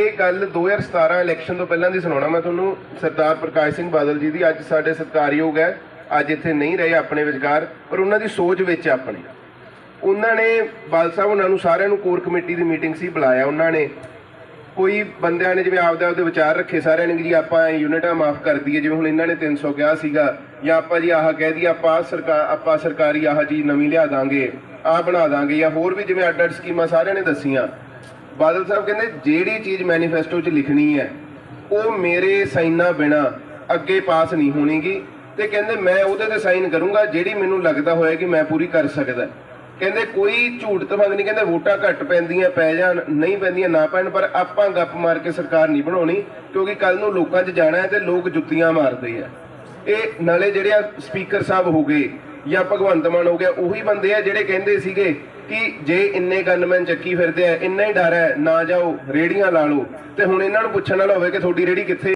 ਇਹ ਗੱਲ 2017 ਇਲੈਕਸ਼ਨ ਤੋਂ ਪਹਿਲਾਂ ਦੀ ਸੁਣਾਉਣਾ ਮੈਂ ਤੁਹਾਨੂੰ। ਸਰਦਾਰ ਪ੍ਰਕਾਸ਼ ਸਿੰਘ ਬਾਦਲ ਜੀ ਦੀ ਅੱਜ ਸਾਡੇ ਸਤਿਕਾਰਯੋਗ ਹੈ। ਅੱਜ ਇੱਥੇ ਨਹੀਂ ਰਹੇ ਆਪਣੇ ਵਿਚਕਾਰ, ਪਰ ਉਹਨਾਂ ਦੀ ਸੋਚ ਵਿੱਚ ਆਪਣੇ। ਉਹਨਾਂ ਨੇ ਬਾਲ ਸਾਹਿਬ ਉਹਨਾਂ ਨੂੰ ਸਾਰਿਆਂ ਨੂੰ ਕੋਰ ਕਮੇਟੀ ਦੀ ਮੀਟਿੰਗ ਸੀ ਬੁਲਾਇਆ ਉਹਨਾਂ ਨੇ। ਕੋਈ ਬੰਦਿਆਂ ਨੇ ਜਿਵੇਂ ਆਪਦੇ ਆਪਦੇ ਵਿਚਾਰ ਰੱਖੇ ਸਾਰਿਆਂ ਨੇ ਕਿ ਜੀ ਆਪਾਂ ਯੂਨਿਟਾਂ ਮਾਫ ਕਰ ਦਈਏ, ਜਿਵੇਂ ਹੁਣ ਇਹਨਾਂ ਨੇ 300 ਕਿਹਾ ਸੀਗਾ, ਜਾਂ ਆਪਾਂ ਜੀ ਆਹ ਕਹਿ ਦਈਏ, ਆਪਾਂ ਆਹ ਸਰਕਾਰ ਆਪਾਂ ਸਰਕਾਰੀ ਆਹ ਚੀਜ਼ ਨਵੀਂ ਲਿਆ ਦਾਂਗੇ, ਆਹ ਬਣਾ ਦਾਂਗੇ, ਜਾਂ ਹੋਰ ਵੀ ਜਿਵੇਂ ਅੱਡ ਅੱਡ ਸਕੀਮਾਂ ਸਾਰਿਆਂ ਨੇ ਦੱਸੀਆਂ। ਬਾਦਲ ਸਾਹਿਬ ਕਹਿੰਦੇ, ਜਿਹੜੀ ਚੀਜ਼ ਮੈਨੀਫੈਸਟੋ 'ਚ ਲਿਖਣੀ ਹੈ, ਉਹ ਮੇਰੇ ਸਾਈਨਾਂ ਬਿਨਾ ਅੱਗੇ ਪਾਸ ਨਹੀਂ ਹੋਣੀਗੀ। ਤੇ ਕਹਿੰਦੇ, ਮੈਂ ਉਹਦੇ ਤੇ ਸਾਈਨ ਕਰੂੰਗਾ, ਜਿਹੜੀ ਮੈਨੂੰ ਲੱਗਦਾ ਹੋਇਆ ਕਿ ਮੈਂ ਪੂਰੀ ਕਰ ਸਕਦਾ। ਕਹਿੰਦੇ, ਕੋਈ ਝੂਠ ਤਫੰਗ ਨਹੀਂ, ਕਹਿੰਦੇ, ਵੋਟਾਂ ਘੱਟ ਪੈਂਦੀਆਂ, ਪੈ ਜਾਣ, ਨਹੀਂ ਪੈਂਦੀਆਂ, ਨਾ ਪੈਣ, ਪਰ ਆਪਾਂ ਗੱਪ ਮਾਰ ਕੇ ਸਰਕਾਰ ਨਹੀਂ ਬਣਾਉਣੀ, ਕਿਉਂਕਿ ਕੱਲ ਨੂੰ ਲੋਕਾਂ 'ਚ ਜਾਣਾ ਹੈ ਤੇ ਲੋਕ ਜੁੱਤੀਆਂ ਮਾਰਦੇ ਆ। ਇਹ ਨਾਲੇ ਜਿਹੜੇ ਆ ਸਪੀਕਰ ਸਾਹਿਬ ਹੋ ਗਏ ਜਾਂ ਭਗਵੰਤ ਮਾਨ ਹੋ ਗਿਆ, ਉਹੀ ਬੰਦੇ ਆ ਜਿਹੜੇ ਕਹਿੰਦੇ ਸੀਗੇ ਕਿ ਜੇ ਇੰਨੇ ਗਨਮੈਨ ਚੱਕੀ ਫਿਰਦੇ ਆ, ਇੰਨਾ ਹੀ ਡਰ ਹੈ, ਨਾ ਜਾਓ, ਰੇੜੀਆਂ ਲਾ ਲਓ। ਤੇ ਹੁਣ ਇਹਨਾਂ ਨੂੰ ਪੁੱਛਣ ਵਾਲਾ ਹੋਵੇ ਕਿ ਤੁਹਾਡੀ ਰੇੜੀ ਕਿੱਥੇ